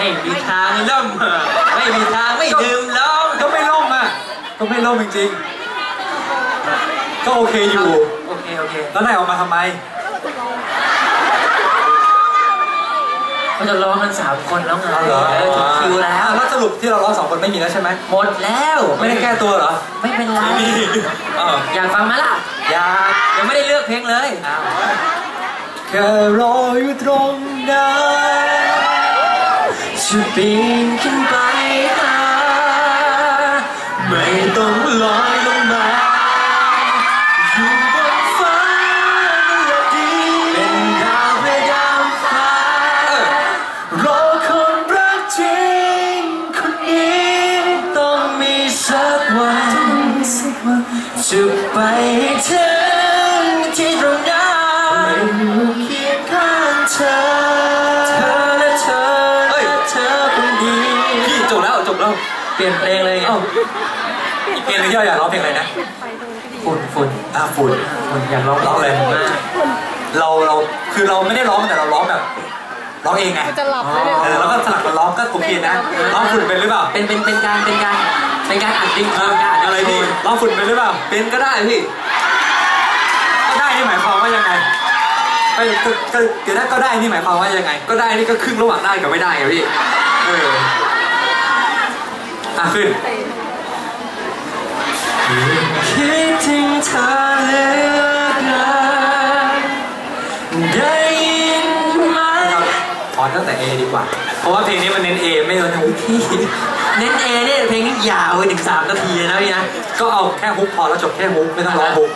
ไม่มีทางล่มไม่มีทางไม่ดื่มเหล้าก็ไม่ล่มอะก็ไม่ล่มจริงๆ ก็โอเคอยู่ โอเคโอเคแล้วนายออกมาทำไมเขาจะร้องกันสามคนแล้วไงเอาเหรอเออถึงคิวแล้วแล้วสรุปที่เราร้องสองคนไม่มีแล้วใช่ไหมหมดแล้วไม่ได้แก้ตัวเหรอ ไม่เป็นไรไม่มีเอออยากฟังไหมล่ะอยากยังไม่ได้เลือกเพลงเลยแค่รออยู่ตรงนั้น จะปีนขึ้นไปหาไม่ต้องลอยลงมาอย ปลี่ยนเพลงเลยไงเอ้าอีกเพลงหนึงที่เราอยากร้องเพลงอะไรนะ ฝุ่นฝุ่นอ่าฝุ่น ฝุ่นอยากร้องร้องเลยมาก เราเราคือเราไม่ได้ร้องแต่เราร้องแบบร้องเองไงจะหลับเลยเนี่ย เออแล้วก็สลับกันร้องก็โอเคนะร้องฝุ่นเป็นหรือเปล่า เป็นเป็นเป็นการเป็นการเป็นการอัดดิ้งเอเป็อนการอัดอะไรพี่ร้องฝุ่นเป็นหรือเปล่า เป็นก็ได้พี่ ก็ได้นี่หมายความว่ายังไงก็ก็ก็เดี๋ยวนะก็ได้นี่หมายความว่ายังไง ก็ได้นี่ก็ครึ่งระหว่างได้กับไม่ได้ไงพี่เออ อะขึ้นคิดถึงเธอเหลือเกินได้ยินไหมขอตั้งแต่ A ดีกว่า เพราะว่าเพลงนี้มันเน้น A ไม่เน้นฮุกพี่เน้นเอเนี่ยเพลงนี้ยาวไปถึงสามนาทีเลยนะพี่นะ ก็เอาแค่ฮุกพอแล้วจบแค่ฮุกไม่ต้องร้องฮุก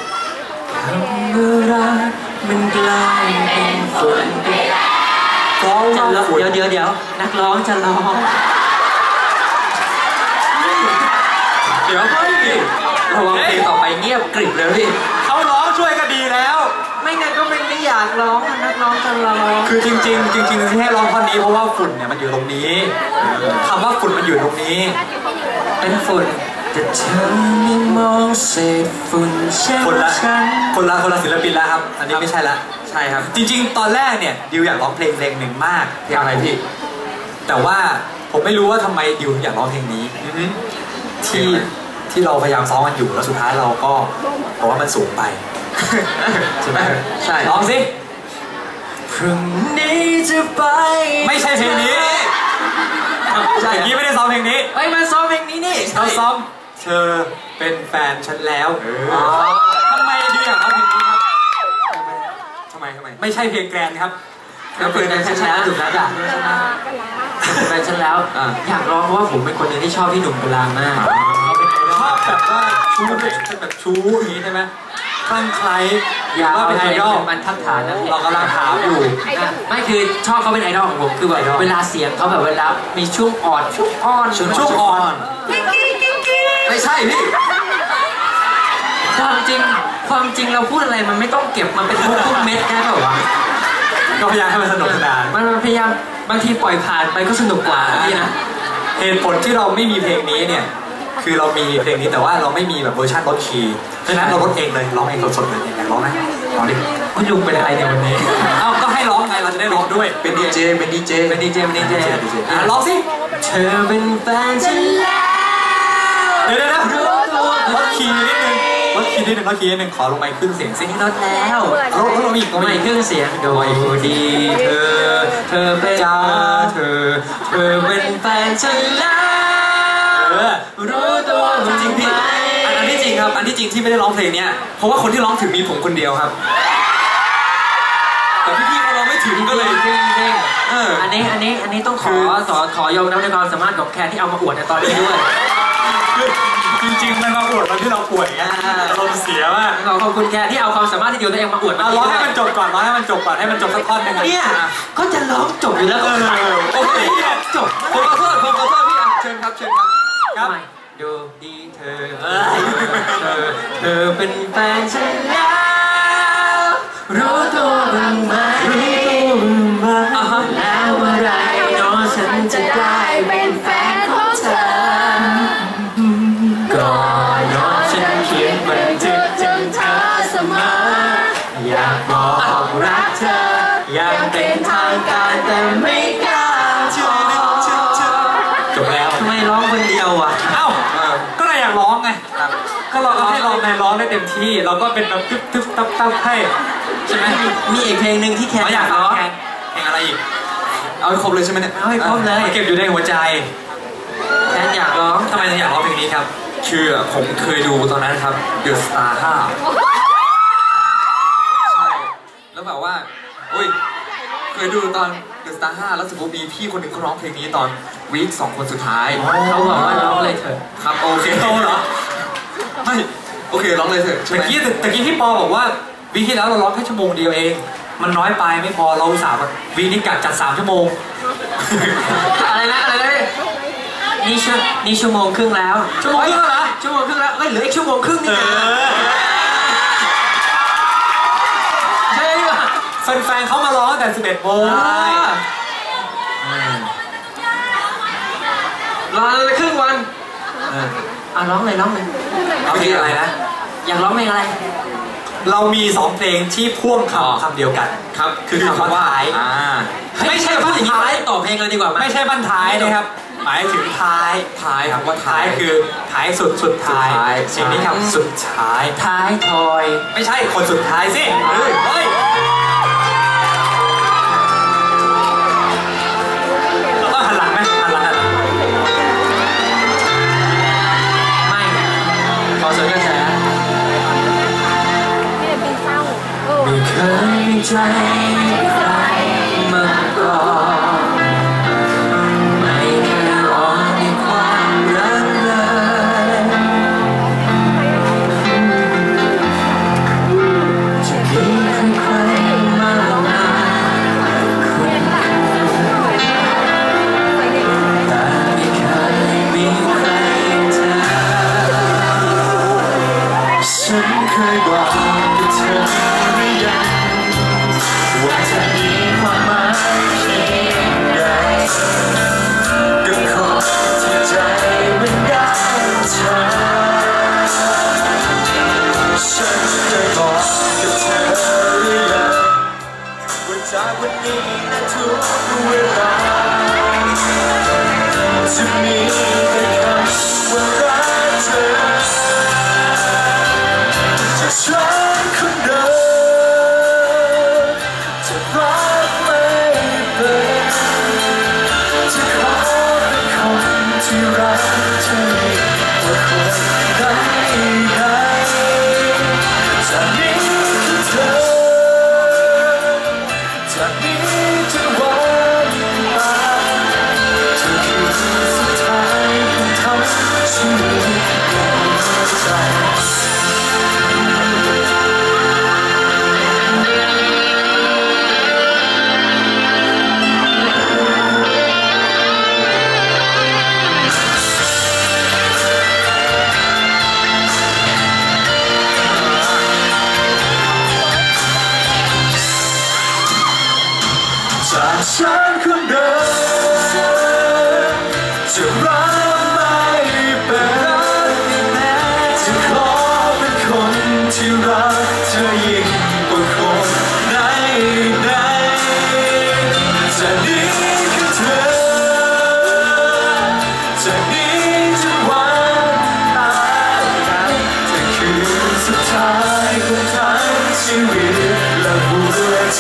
เมื่อรักมันกลายเป็นฝนเพราะจะว่าร้องฝนเดี๋ยวเดี๋ยวเดี๋ยวนักร้องจะร้อง เดี๋ยวพี่ระวังเพลงต่อไปเงียบกริบเลยพี่เขาร้องช่วยก็ดีแล้ว ไม่งั้นก็ไม่ไม่อยากร้องอะนักร้องจะร้อง คือจริง ๆ จริงๆที่ให้ร้องท่อนนี้เพราะว่าฝุ่นเนี่ยมันอยู่ตรงนี้คำว่าฝุ่นมันอยู่ตรงนี้ เป็นฝุ่นแต่เธอไม่มองเศษฝุ่นเช่นคนละฉันคนละคนละศิลปินแล้วครับ อันนี้ไม่ใช่ละใช่ครับ จริง ๆ ตอนแรกเนี่ยดิวอยากร้องเพลงเพลงหนึ่งมากเพลงอะไรพี่ แต่ว่าผมไม่รู้ว่าทำไมดิวอยากร้องเพลงนี้ที่ ที่เราพยายามซ้อมกันอยู่แล้วสุดท้ายเราก็บอกว่ามันสูงไป ใช่ไหมใช่ร้องสิพรุ่งนี้จะไป ไม่ใช่เพลงนี้ใช่อย่างนี้ไม่ได้ซ้อมเพลงนี้เอ้ยมาซ้อมเพลงนี้นี่เราซ้อมเธอเป็นแฟนฉันแล้วอ๋อทำไมดิวอยากร้องเพลงนี้ครับทำไมทำไมไม่ใช่เพลงแกรนครับแล้วเปิดแฟนฉันแล้วถูกแล้วจ้ะแฟนฉันแล้วอ่าอยากร้องเพราะว่าผมเป็นคนหนึงที่ชอบพี่หนุ่มกลางมากชอบ แบบว่าชู้เป็นแบบชู้อย่างนี้ใช่ไหมคลั่งไคล้อยากว่าเอาเป็นเพไอลงดอลเป็นบรรทัดฐานนะพี่เรากำลังถามอยู่อะไม่คือชอบเขาเป็นไอดอลของผมคือแบบไอดอลเวลาเสียงเขาแบบเวลามีช่วงอ่อนช่วงอ่อนช่วงช่วงอ่อน ไม่ใช่พี่ความจริง ความจริงเราพูดอะไรมันไม่ต้องเก็บมันเป็นทุกทุกเม็ดได้เปล่าวะก็พยายามให้มันสนุกสนาน มันมันพยายามบางทีปล่อยผ่านไปก็สนุกกว่านะพี่นะ เหตุผลที่เราไม่มีเพลงนี้เนี่ย คือเรามีเพลงนี้แต่ว่าเราไม่มีแบบเวอร์ชันลดคีย์ฉะนั้นเราลดเองเลยร้องเองสดๆเลยอยากร้องไหมร้องดิคุณลุงเป็นอะไรในยวันนี้เอาก็ให้ร้องไงเราจะได้ร้องด้วยเป็นดีเจเป็นดีเจเป็นดีเจเป็นดีเจอะร้องสิเธอเป็นแฟนฉันแล้วเดี๋ยวเดี๋ยวนะลดคีย์นิดนึงลดคีย์นิดนึงลดคีย์นิดนึงขอลงไปขึ้นเสียงสินี่ลดแล้วลดลดลงอีกลงไม่อีกเครื่องเสียงโดยดีเธอเธอเป็นจ้าเธอเธอเป็นแฟนฉันแล้ว อันที่จริงครับอันที่จริงที่ไม่ได้ร้องเพลงเนี้ยเพราะว่าคนที่ร้องถึงมีผมคนเดียวครับ แต่พี่ๆเขาร้องไม่ถึงก็เลยจริงจริงเออ อันนี้อันนี้อันนี้ต้องขอขอขอยอมรับในความสามารถของแคนที่เอามาอวดในตอนนี้ด้วยจริงๆมันมาอวดตอนที่เราป่วยไงอ่าอารมณ์เสียมากขอขอบคุณแคนที่เอาความสามารถที่เดียวตัวเองมาอวดเอามาร้องให้มันจบก่อนร้องให้มันจบก่อนให้มันจบสักท่อนหนึงอะเนี่ยก็จะร้องจบอยู่แล้วเอก็อขายโอเคเนี่ยจบผมขอโทษผมขอโทษพี่อะเชิญครับเชิญครับครับไม่ ดูดีเธอเอ้ยเธอเธอเป็นแฟนฉันแล้ว รู้ตัวบ้างไหมอ่าฮะแล้วเมื่อไรเน้องฉันจะได้เป็นแฟนของเธอก่อนเน้อฉันเขียนบันทึกถึงเธอเสมอ อยากบอกรักเธอ อยากเป็นทางการแต่ไม่กล้าชื่อ นิดนึงชื่อในร้องได้เต็มที่ เราก็เป็นแบบตึ๊บตึ๊บตับตับให้ใช่ไหมมีอีกเพลงหนึ่งที่แคนเขาอยากร้องเพลงอะไรอีก เอาให้ครบเลยใช่ไหมเนี่ยเอาให้ครบเลยเก็บอยู่ในหัวใจแคนอยากร้องทำไมถึงอยากร้องเพลงนี้ครับ คือผมเคยดูตอนนั้นครับเดอะสตาร์ห้าใช่แล้วแบบว่าอุ้ยเคยดูตอนเดอะสตาร์ห้าแล้วสมมติมีพี่คนหนึ่งเขาร้องเพลงนี้ตอนวีคสองคนสุดท้ายเขาบอกว่าร้องเลยเถอะครับโอเคโตเหรอ ไม่โอเคร้องเลยเถอะใช่ไหม ตะกี้ตะกี้พี่ปอบอกว่าวีคที่แล้วเราร้องแค่ชั่วโมงเดียวเอง มันน้อยไปไม่พอเราอุตส่าห์แบบวีคนี้กะจัดสามชั่วโมง อะไรนะอะไรนะนี่ชั่วนี่ชั่วโมงครึ่งแล้วชั่วโมงครึ่งแล้วเหรอชั่วโมงครึ่งแล้วเฮ้ยเหลืออีกชั่วโมงครึ่งนี่นะใช่ป่ะแฟนๆเขามาร้องตั้งแต่11โมงใช่รอเลยครึ่งวันอ่ะร้องเลยร้องเลยเอาเพลงอะไรนะ อยากร้องเพลงอะไร เรามีสองเพลงที่พ่วงอ๋อคำคำเดียวกันครับ คือคำว่าท้ายอ่าไม่ใช่พูบ้าดนอย่างนี้ท้ายต่อเพลงเลยดีกว่าไหมไม่ใช่บ้านท้ายนะครับ หมายถึงท้ายท้ายครับว่าท้าท้ายยคือท้ายสุดสุดท้ายสุดท้ายสิ่งนี้ครับสุดท้ายท้ายทอย ไม่ใช่คนสุดท้ายสิเฮ้ย ย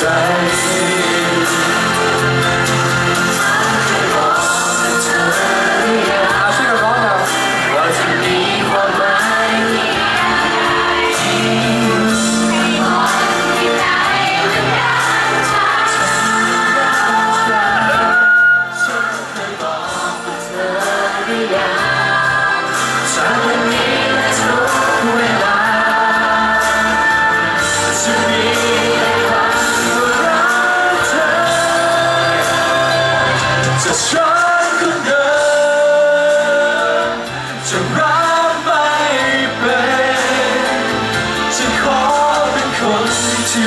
ว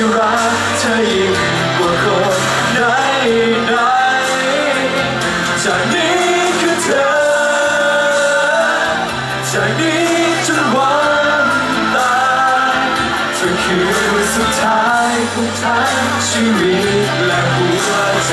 ที่รักเธอยิ่งกว่าคนไหนไหนจากนี้คือเธอ จากนี้จนวันตายเธอคือสุดท้ายของทั้งชีวิตและหัวใจ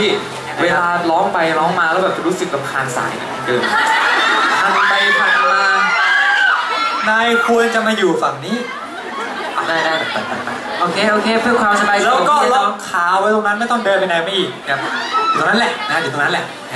พี่ เวลาร้องไปร้องมาแล้วแบบรู้สึกลำคาญสายเกินพันไปพันมา นายควรจะมาอยู่ฝั่งนี้ ได้ได้โอเคโอเคเพื่อความสบายใจแล้วก็ของพี่ล็น้ออกงขาไว้ตรงนั้นไม่ต้องเดินไปไหนไม่อีกครับอยู่ตรงนั้นแหละนะอยู่ตรงนั้นแหละนะ